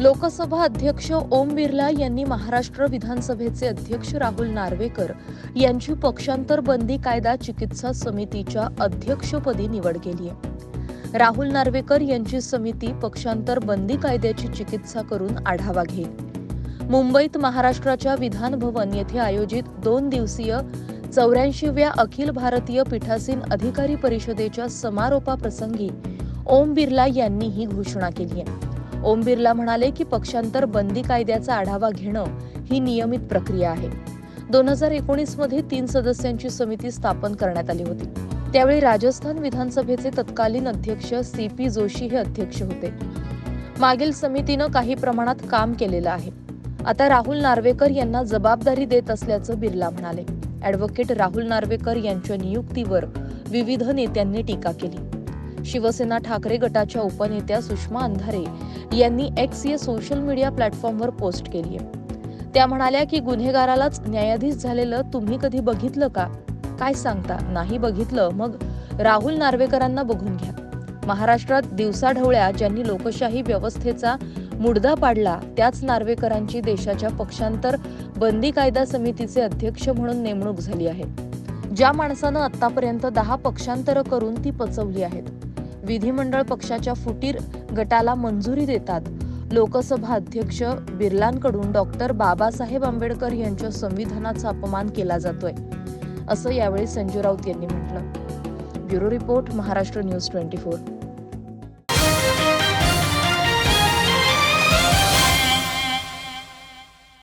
लोकसभा अध्यक्ष ओम बिर्ला यांनी महाराष्ट्र विधानसभेचे अध्यक्ष राहुल नार्वेकर यांची पक्षांतर बंदी कायदा चिकित्सा समितीच्या अध्यक्षपदी निवड केली आहे. राहुल नार्वेकर यांची समिती पक्षांतर बंदी कायद्याची चिकित्सा करून आढावा घेईल. मुंबईत महाराष्ट्राच्या विधान भवन येथे आयोजित दोन दिवसीय चौऱ्याऐंशीव्या अखिल भारतीय पीठासीन अधिकारी परिषदेच्या समारोपाप्रसंगी ओम बिर्ला यांनी ही घोषणा केली आहे. ओम बिर्ला म्हणाले की पक्षांतर बंदी कायद्याचा आढावा घेणं ही नियमित प्रक्रिया आहे. दोन हजार एकोणीसमध्ये तीन सदस्यांची समिती स्थापन करण्यात आली होती. त्यावेळी राजस्थान विधानसभेचे तत्कालीन अध्यक्ष सी पी जोशी हे अध्यक्ष होते. मागील समितीनं काही प्रमाणात काम केलेलं आहे. आता राहुल नार्वेकर यांना जबाबदारी देत असल्याचं बिर्ला म्हणाले. ॲडव्होकेट राहुल नार्वेकर यांच्या नियुक्तीवर विविध नेत्यांनी टीका केली. शिवसेना ठाकरे गटाच्या उपनेत्या सुषमा अंधारे यांनी एक्स या सोशल मीडिया प्लॅटफॉर्मवर पोस्ट केली आहे. त्या म्हणाल्या की गुन्हेगारालाच न्यायाधीश झालेलं तुम्ही कधी बघितलं का? काय सांगता? नाही बघितलं मग राहुल नार्वेकरांना बघून घ्या. महाराष्ट्रात दिवसाढवळ्या ज्यांनी लोकशाही व्यवस्थेचा मुडदा पाडला त्याच नार्वेकरांची देशाच्या पक्षांतर बंदी कायदा समितीचे अध्यक्ष म्हणून नेमणूक झाली आहे. ज्या माणसानं आतापर्यंत दहा पक्षांतर करून ती पचवली आहेत. विधिमंडळ पक्षाच्या फुटीर गटाला मंजुरी देतात. लोकसभा अध्यक्ष बिर्लांकडून डॉक्टर बाबासाहेब आंबेडकर यांच्या संविधानाचा अपमान केला जातोय. असं यावेळी संजू राऊत यांनी म्हटलं. Bureau report Maharashtra news twenty four.